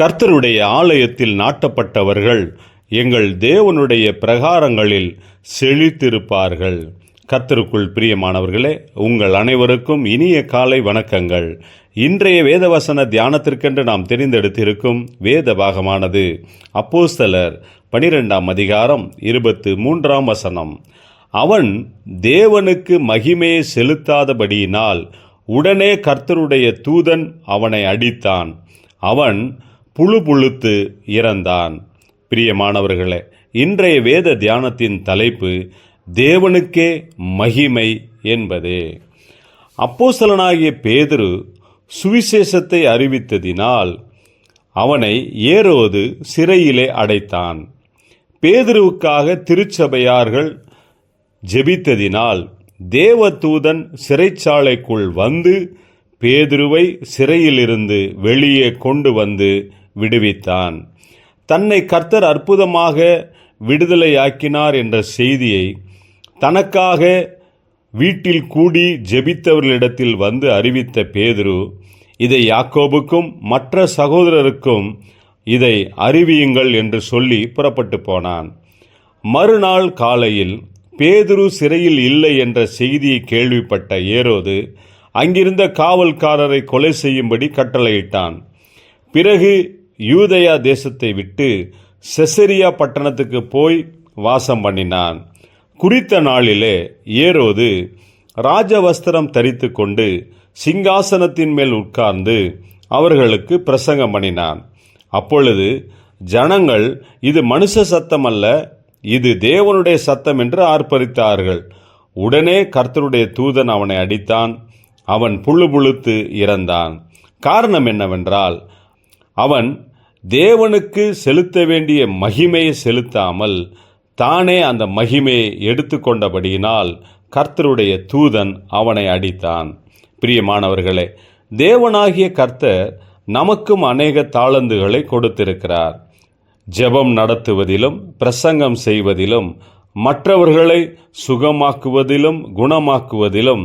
கர்த்தருடைய ஆலயத்தில் நாட்டப்பட்டவர்கள் எங்கள் தேவனுடைய பிரகாரங்களில் செழித்திருப்பார்கள். கர்த்தருக்குள் பிரியமானவர்களே உங்கள் அனைவருக்கும் இனிய காலை வணக்கங்கள். இன்றைய வேதவசன தியானத்திற்கென்று நாம் தெரிந்தெடுத்திருக்கும் வேத பாகமானது அப்போஸ்தலர் பனிரெண்டாம் அதிகாரம் இருபத்து மூன்றாம் வசனம். அவன் தேவனுக்கு மகிமையை செலுத்தாதபடியினால் உடனே கர்த்தருடைய தூதன் அவனை அடித்தான். அவன் புழு புழுத்து இறந்தான். பிரியமானவர்களே இன்றைய வேத தியானத்தின் தலைப்பு தேவனுக்கே மகிமை என்பதே. அப்போசலனாகிய பேதுரு சுவிசேஷத்தை அறிவித்ததினால் அவனை ஏரோது சிறையிலே அடைத்தான். பேதுருவுக்காக திருச்சபையார்கள் ஜெபித்ததினால் தேவதூதன் சிறைச்சாலைக்குள் வந்து பேதுருவை சிறையிலிருந்து வெளியே கொண்டு வந்து விடுவித்தான். தன்னை கர்த்தர் அற்புதமாக விடுதலையாக்கினார் என்ற செய்தியை தனக்காக வீட்டில் கூடி ஜெபித்தவர்களிடத்தில் வந்து அறிவித்த பேதுரு இதை யாக்கோபுக்கும் மற்ற சகோதரருக்கும் இதை அறிவியுங்கள் என்று சொல்லி புறப்பட்டு போனான். மறுநாள் காலையில் பேதுரு சிறையில் இல்லை என்ற செய்தியை கேள்விப்பட்ட ஏரோது அங்கிருந்த காவல்காரரை கொலை செய்யும்படி கட்டளையிட்டான். பிறகு யூதயா தேசத்தை விட்டு செசரியா பட்டணத்துக்கு போய் வாசம் பண்ணினான். குறித்த நாளிலே ஏரோது ராஜவஸ்திரம் தரித்து கொண்டு சிங்காசனத்தின் மேல் உட்கார்ந்து அவர்களுக்கு பிரசங்கம் பண்ணினான். அப்பொழுது ஜனங்கள் இது மனுஷ சத்தம் அல்ல இது தேவனுடைய சத்தம் என்று ஆர்ப்பரித்தார்கள். உடனே கர்த்தருடைய தூதன் அவனை அடித்தான். அவன் புழு புழுத்து இறந்தான். காரணம் என்னவென்றால் அவன் தேவனுக்கு செலுத்த வேண்டிய மகிமையை செலுத்தாமல் தானே அந்த மகிமையை எடுத்துக்கொண்டபடியினால் கர்த்தருடைய தூதன் அவனை அடித்தான். பிரியமானவர்களே தேவனாகிய கர்த்தர் நமக்கும் அநேக தாளந்துகளை கொடுத்திருக்கிறார். ஜெபம் நடத்துவதிலும் பிரசங்கம் செய்வதிலும் மற்றவர்களை சுகமாக்குவதிலும் குணமாக்குவதிலும்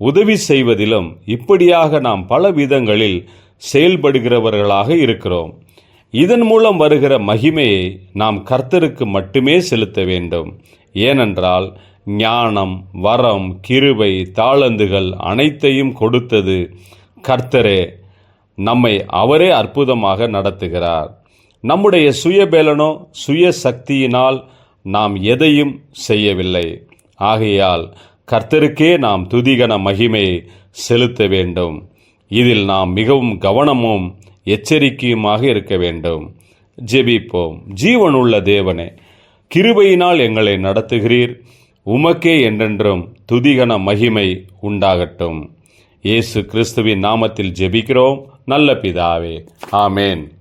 உதவி செய்வதிலும் இப்படியாக நாம் பல விதங்களில் செயல்படுகிறவர்களாக இருக்கிறோம். இதன் மூலம் வருகிற மகிமையை நாம் கர்த்தருக்கு மட்டுமே செலுத்த வேண்டும். ஏனென்றால் ஞானம் வரம் கிருபை தாளந்துகள் அனைத்தையும் கொடுத்தது கர்த்தரே நம்மை அவரே அற்புதமாக நடத்துகிறார். நம்முடைய சுயபேலனோ சுய சக்தியினால் நாம் எதையும் செய்யவில்லை. ஆகையால் கர்த்தருக்கே நாம் துதிகன மகிமையை செலுத்த வேண்டும். இதில் நாம் மிகவும் கவனமும் எச்சரிக்கையுமாக இருக்க வேண்டும். ஜெபிப்போம். ஜீவனுள்ள தேவனே கிருபையினால் எங்களை நடத்துகிறீர். உமக்கே என்றென்றும் துதிகன மகிமை உண்டாகட்டும். இயேசு கிறிஸ்துவின் நாமத்தில் ஜெபிக்கிறோம். நல்ல பிதாவே. ஆமேன்.